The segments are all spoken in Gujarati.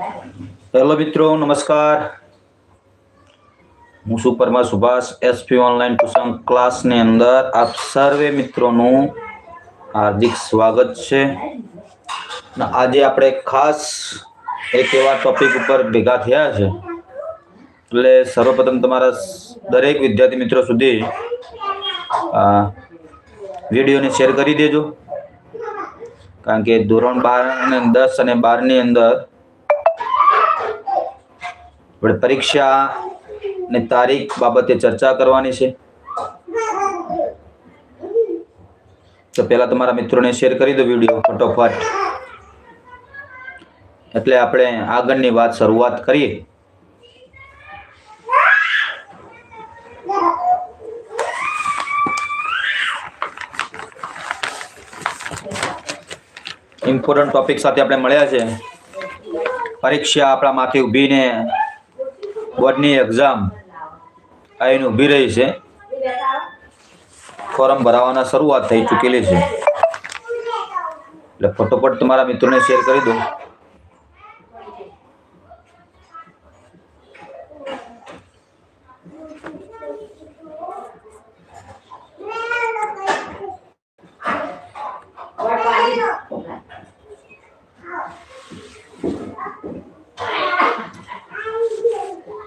હેલો મિત્રો, નમસ્કાર. હું છું સુભાષ એસપી ઓનલાઈન ટ્યુશન ક્લાસની અંદર આપ સર્વે મિત્રોનું હાર્દિક સ્વાગત છે. આજે આપણે ખાસ એક એવા ટોપિક ઉપર ભેગા થયા છે. એટલે સર્વપ્રથમ તમારા દરેક વિદ્યાર્થી મિત્રો સુધી વિડીયોને શેર કરી દેજો. કારણ કે ધોરણ બાર અને દસ અને બારની અંદર પરીક્ષા ને તારીખ બાબતે ચર્ચા કરવાની છે તો પહેલા તમારા મિત્રોને શેર કરી દો વીડિયો ફટોફટ એટલે આપણે આગળની વાત શરૂઆત કરીએ ઇમ્પોર્ટન્ટ ટોપિક સાથે આપણે મળ્યા છે. પરીક્ષા આપણા માથે ઊભીને બોર્ડની એક્ઝામ અહીં ઊભી રહી છે. ફોર્મ ભરાવાના શરૂઆત થઈ ચૂકેલી છે. એટલે ફટોફટ તમારા મિત્રોને શેર કરી દો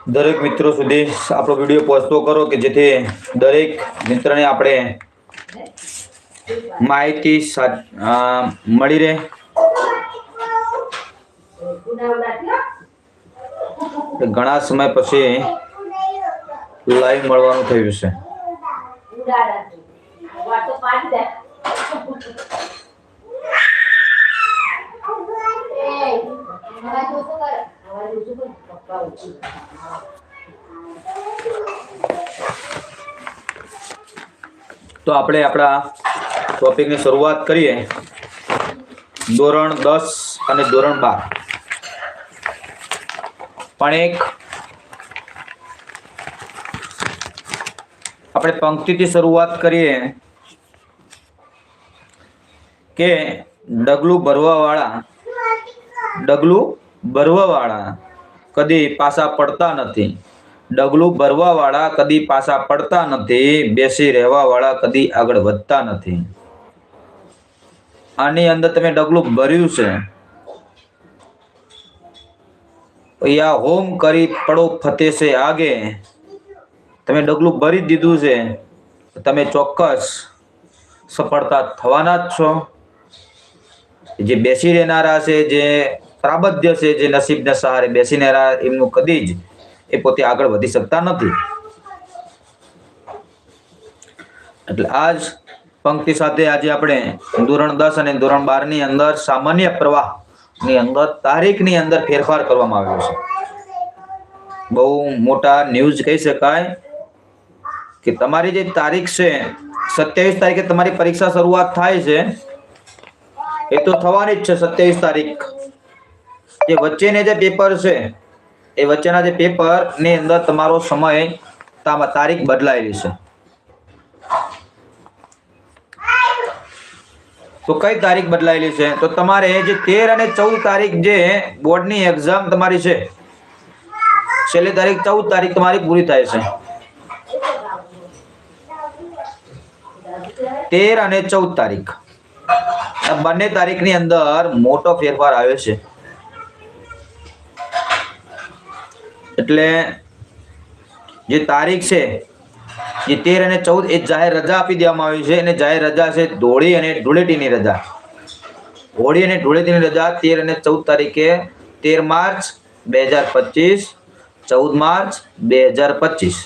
દરેક મિત્રો સુધી આપણો વીડિયો પહોંચતો કરો કે જેથી દરેક મિત્રને આપણે માહિતી મળી રહે. ઘણા સમય પછી લાઈવ મળવાનું થયું છે. તો આપણે આપણા ટોપિકની શરૂઆત કરીએ. ધોરણ દસ અને ધોરણ બાર. પણ એક આપણે પંક્તિથી શરૂઆત કરીએ કે ડગલું ભરવા વાળા ડગલું ભરવા વાળા કદી પાછા પડતા નથી. ડગલું ભરવા વાળા કદી પાછા પડતા નથી, બેસી રહેવા વાળા કદી આગળ વધતા નથી. આની અંદર તમે ડગલું ભર્યું છે. યા હોમ કરી પડો ફતે છે આગે. તમે ડગલું ભરી દીધું છે. તમે ચોક્કસ સફળતા થવાના જ છો. જે બેસી રહેનારા છે, જે પ્રાબદ્ય છે, જે નસીબના સહારે બેસીને એમનું કદી જ એ પોતે આગળ વધી શકતા નથી. એટલે આજ પંક્તિ સાથે આજે આપણે ધોરણ દસ અને ધોરણ બારની અંદર સામાન્ય પ્રવાહની અંદર તારીખની અંદર ફેરફાર કરવામાં આવ્યો છે. બહુ મોટા ન્યૂઝ કહી શકાય કે તમારી જે તારીખ છે, સત્યાવીસ તારીખે તમારી પરીક્ષા શરૂઆત થાય છે, એ તો થવાની જ છે સત્યાવીસ તારીખ. જે વચ્ચેને જે પેપર છે એ વચ્ચેના જે પેપરની અંદર તમારો સમય તારીખ બદલાયેલી છે. તો કઈ તારીખ બદલાયેલી છે? તો તમારે જે તેર અને ચૌદ તારીખ જે બોર્ડની એક્ઝામ તમારી છે, છેલ્લી તારીખ ચૌદ તારીખ તમારી પૂરી થાય છે. તેર અને ચૌદ તારીખ. બંને તારીખની અંદર મોટો ફેરફાર આવ્યો છે. એટલે જે તારીખ છે જે તેર અને ચૌદ, એ જાહેર રજા આપી દેવામાં આવી છે. અને જાહેર રજા છે ધોળી અને ધૂળેટીની રજા. હોળી અને ધૂળેટીની રજા તેર અને ચૌદ તારીખે તેર માર્ચ બે હજાર પચીસ, ચૌદ માર્ચ બે હજાર પચીસ.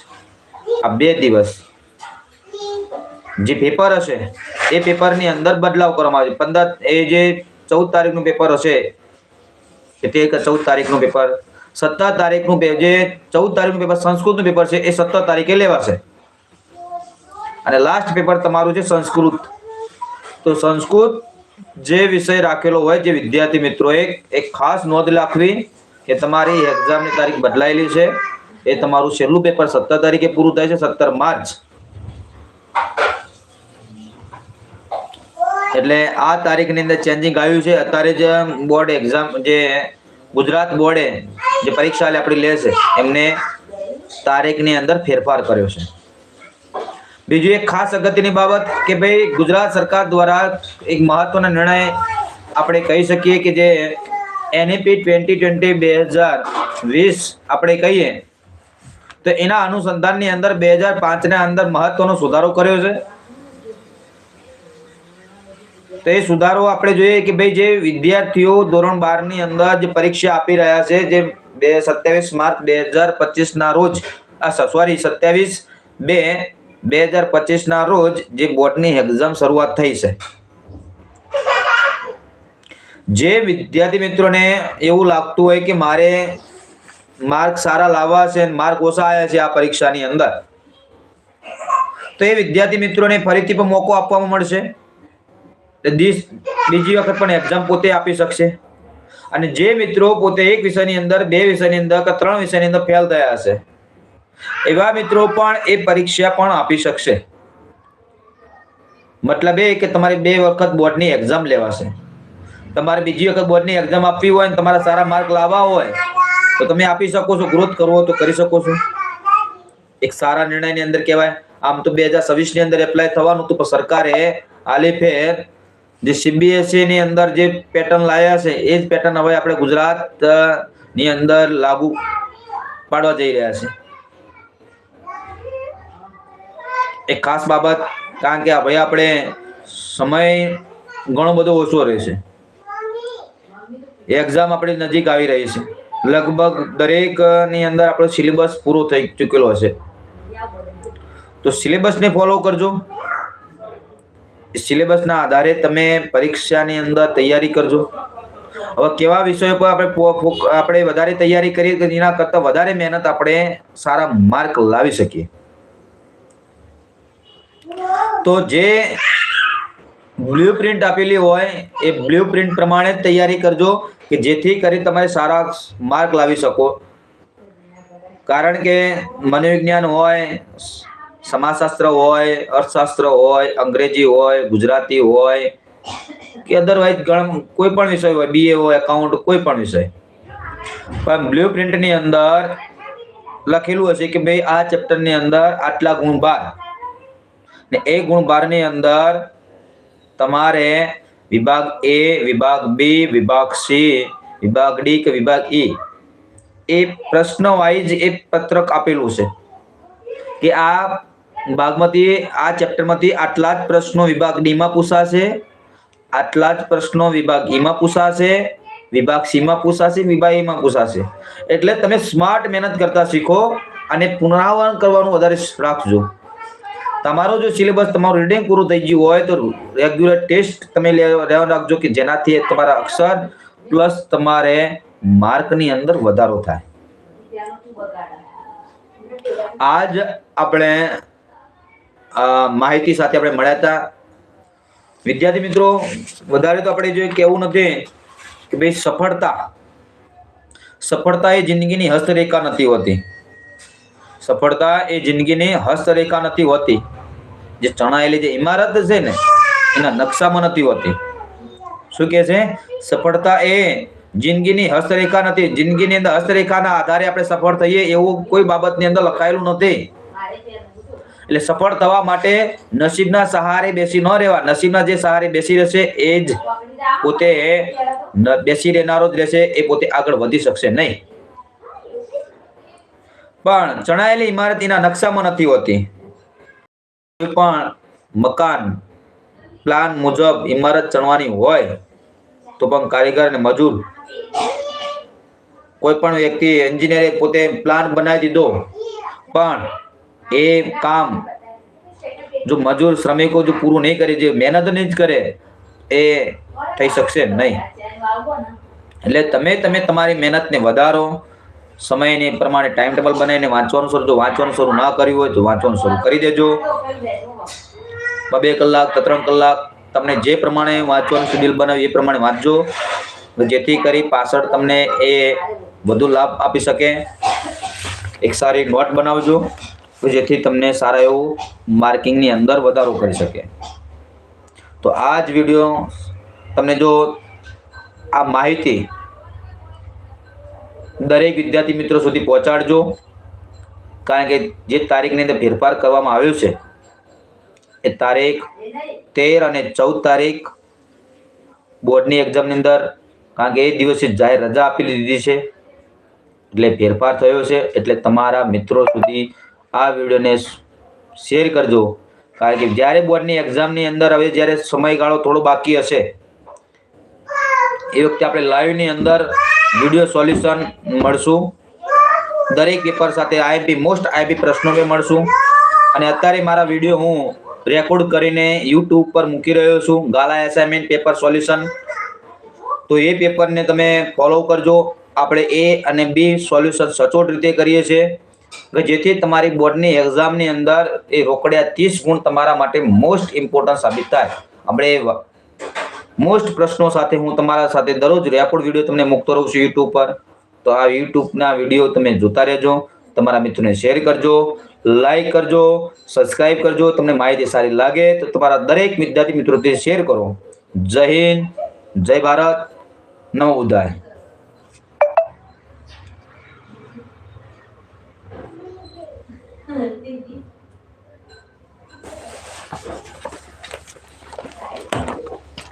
આ બે દિવસ. જે પેપર હશે, એ પેપરની અંદર બદલાવ કરવામાં આવશે. પંદર, એ જે ચૌદ તારીખનું પેપર હશે તે ચૌદ તારીખનું પેપર સત્તર તારીખનું જે ચૌદ તારીખનું પેપર સંસ્કૃતનું પેપર છે, એ સત્તર તારીખે લેવાશે. અને લાસ્ટ પેપર તમારું છે સંસ્કૃત. તો સંસ્કૃત જે વિષય રાખેલો હોય, જે વિદ્યાર્થી મિત્રોએ એક ખાસ નોંધ રાખવી કે તમારી એક્ઝામની તારીખ બદલાયેલી છે. એ તમારું છેલ્લું પેપર સત્તર તારીખે પૂરું થાય છે, સત્તર માર્ચ. એટલે આ તારીખની અંદર ચેન્જિંગ આવ્યું છે. અત્યારે જ બોર્ડ એક્ઝામ જે ગુજરાત બોર્ડે જે પરીક્ષા આપણી લે છે એમને તારીખની અંદર ફેરફાર કર્યો છે. બીજું એક ખાસ અગત્યની બાબત કે ભાઈ, ગુજરાત સરકાર દ્વારા એક મહત્વનો નિર્ણય આપણે કહી શકીએ કે જે એનઈપી ટ્વેન્ટી ટ્વેન્ટી બે હજાર વીસ આપણે કહીએ, તો એના અનુસંધાનની અંદર બે હજાર પાંચના અંદર મહત્વનો સુધારો કર્યો છે. તો એ સુધારો આપણે જોઈએ કે ભાઈ જે વિદ્યાર્થીઓ ધોરણ બારની અંદર જે પરીક્ષા આપી રહ્યા છે, જે બે સત્યાવીસ માર્ચ બે હજાર પચીસ ના રોજ સોરી સત્યાવીસ બે બે હજાર પચીસ ના રોજ જે બોર્ડની એક્ઝામ શરૂઆત થઈ છે. જે વિદ્યાર્થી મિત્રોને એવું લાગતું હોય કે મારે માર્ક સારા લાવવા છે માર્ક ઓછા આવ્યા છે આ પરીક્ષાની અંદર, તો એ વિદ્યાર્થી મિત્રોને ફરીથી પણ મોકો આપવામાં મળશે. બીજી વખત પણ એક્ઝામ પોતે આપી શકશે. અને જે મિત્રો પોતે એક વિષયની અંદર, બે વિષયની અંદર કે ત્રણ વિષયની અંદર ફેલ થયા હશે, એવા મિત્રો પણ એ પરીક્ષા પણ આપી શકશે. મતલબ એ કે તમારે બે વખત બોર્ડની એક્ઝામ લેવાશે. તમારે બીજી વખત બોર્ડની એક્ઝામ આપવી હોય ને તમારા સારા માર્ક લાવવા હોય, તો તમે આપી શકો છો ગ્રોથ કરવો તો કરી શકો છો. એક સારા નિર્ણયની અંદર કહેવાય. આમ તો બે હજારની અંદર એપ્લાય થવાનું હતું, પણ સરકારે આલી ફેર જે સીબીએસઈની અંદર જે પેટર્ન લાયા છે, એ જ પેટર્ન હવે આપણે ગુજરાતની અંદર લાગુ પાડવા જઈ રહ્યા છે. એક ખાસ બાબત, કારણ કે ભાઈ આપણે સમય ઘણો બધો ઓછો રહેશે એક્ઝામ આપણી નજીક આવી રહી છે. લગભગ દરેકની અંદર આપણો સિલેબસ પૂરો થઈ ચૂકેલો હશે. તો સિલેબસને ફોલો કરજો. સિલેબસના આધારે તમે પરીક્ષાની અંદર તૈયારી કરજો. હવે કેવા વિષયો પર આપણે આપણે વધારે તૈયારી કરીએ એના કરતાં વધારે મહેનત આપણે સારા માર્ક લાવી શકીએ. તો જે બ્લુ પ્રિન્ટ આપેલી હોય એ બ્લુ પ્રિન્ટ પ્રમાણે તૈયારી કરજો કે જેથી કરી તમારે સારા માર્ક લાવી શકો. કારણ કે મનોવિજ્ઞાન હોય સમાજશાસ્ત્ર હોય, અર્થશાસ્ત્ર હોય, અંગ્રેજી હોય, ગુજરાતી હોય કે અદરવાઇઝ ગણ કોઈ પણ વિષય હોય બીએ હોય એકાઉન્ટ કોઈ પણ વિષય. પણ બ્લુ પ્રિન્ટની અંદર લખેલું હશે કે ભાઈ આ ચેપ્ટરની અંદર આટલા ગુણ બાર. ને એ ગુણ બારની અંદર તમારે વિભાગ એ વિભાગ બી વિભાગ સી વિભાગ ડી કે વિભાગ ઈ એ પ્રશ્ન વાઇઝ એક પત્રક આપેલું છે કે આ ભાગમાંથી આ ચેપ્ટરમાંથી આટલા જ પ્રશ્નો વિભાગ ડી માં પૂછાશે, આટલા જ પ્રશ્નો વિભાગ ઈ માં પૂછાશે, વિભાગ સી માં પૂછાશે, વિભાગ ઈ માં પૂછાશે. એટલે તમે સ્માર્ટ મહેનત કરતા શીખો અને પુનરાવર્તન કરવાનું વધારે રાખજો. તમારો જો સિલેબસ તમારું રીડિંગ પૂરું થઈ ગયું હોય તો રેગ્યુલર ટેસ્ટ તમે લે- લેવા રાખજો કે જેનાથી તમારા અક્ષર પ્લસ તમારે માર્કની અંદર વધારો થાય. આજ આપણે માહિતી સાથે આપણે મળ્યા હતા. વિદ્યાર્થી મિત્રો, વધારે તો આપણે જો કેવું નથી કે ભાઈ સફળતા સફળતા એ જિંદગીની હસ્તરેખા નથી હોતી. સફળતા એ જિંદગીની હસ્તરેખા નથી હોતી. જે ચણાયેલી જે ઇમારત છે ને, એના નકશામાં નથી હોતી. શું કે છે? સફળતા એ જિંદગીની હસ્તરેખા નથી. જિંદગીની અંદર હસ્તરેખાના આધારે આપણે સફળ થઈએ એવું કોઈ બાબતની અંદર લખાયેલું નથી. એટલે સફળ થવા માટે નસીબના સહારે બેસી ન રહેવા. નસીબના જે સહારે બેસી રહેશે એ જ પોતે બેસી રહેનારો જ રહેશે, એ પોતે આગળ વધી શકશે નહીં. પણ ચણાયેલી ઇમારત એના નકશામાં નથી હોતી. કોઈ પણ મકાન પ્લાન મુજબ ઇમારત ચણવાની હોય તો પણ કારીગર અને મજૂર, કોઈ પણ વ્યક્તિ એન્જિનિયરે પોતે પ્લાન બનાવી દીધો, પણ એ કામ જો મજૂર શ્રમિકો જો પૂરું નહીં કરે, જે મહેનત નહીં જ કરે, એ થઈ શકશે નહીં. એટલે તમે તમે તમારી મહેનતને વધારો, સમયને પ્રમાણે ટાઈમ ટેબલ બનાવીને વાંચવાનું શરૂ, જો વાંચવાનું શરૂ ના કર્યું હોય તો વાંચવાનું શરૂ કરી દેજો. બે કલાક કે ત્રણ કલાક તમને જે પ્રમાણે વાંચવાનું શેડ્યુલ બનાવ્યું એ પ્રમાણે વાંચજો. જેથી કરી પાછળ તમને એ વધુ લાભ આપી શકે. એક સારી નોટ બનાવજો. જેથી તમને સારા એવું માર્કિંગની અંદર વધારો કરી શકે. તો આ જ વીડિયો તમને જો આ માહિતી દરેક વિદ્યાર્થી મિત્રો સુધી પહોંચાડજો. કારણ કે જે તારીખની અંદર ફેરફાર કરવામાં આવ્યો છે, એ તારીખ તેર અને ચૌદ તારીખ બોર્ડની એક્ઝામની અંદર, કારણ કે એ દિવસે જાહેર રજા આપી દીધી છે. એટલે ફેરફાર થયો છે, એટલે તમારા મિત્રો સુધી આ વિડીયોને શેર કરજો. કારણ કે જ્યારે બોર્ડની એક્ઝામની અંદર હવે જ્યારે સમયગાળો થોડો બાકી હશે, એ વખતે આપણે લાઈવની અંદર વીડિયો સોલ્યુશન મળશું. દરેક પેપર સાથે આઈએમપી, મોસ્ટ આઈએમપી પ્રશ્નો બી મળશું. અને અત્યારે મારા વીડિયો હું રેકોર્ડ કરીને યુટ્યુબ પર મૂકી રહ્યો છું, ગાલા એસાઇનમેન્ટ પેપર સોલ્યુશન. તો એ પેપરને તમે ફોલો કરજો. આપણે એ અને બી સોલ્યુશન સચોટ રીતે કરીએ છીએ. કે જેથી તમારી બોર્ડની એક્ઝામની અંદર એ રોકડ્યા ત્રીસ ગુણ તમારા માટે મોસ્ટ ઇમ્પોર્ટન્ટ સાબિત થાય. આપણે મોસ્ટ પ્રશ્નો સાથે હું તમારા સાથે દરરોજ રેકોર્ડ વીડિયો તમને મૂકતો રહું છું યુટ્યુબ પર. તો આ યુટ્યુબના વીડિયો તમે જોતા રહેજો, તમારા મિત્રોને શેર કરજો લાઈક કરજો સબસ્ક્રાઇબ કરજો, તમને માહિતી સારી લાગે તો તમારા દરેક વિદ્યાર્થી મિત્રોથી શેર કરો. જય હિન્દ, જય ભારત નવ ઉદય.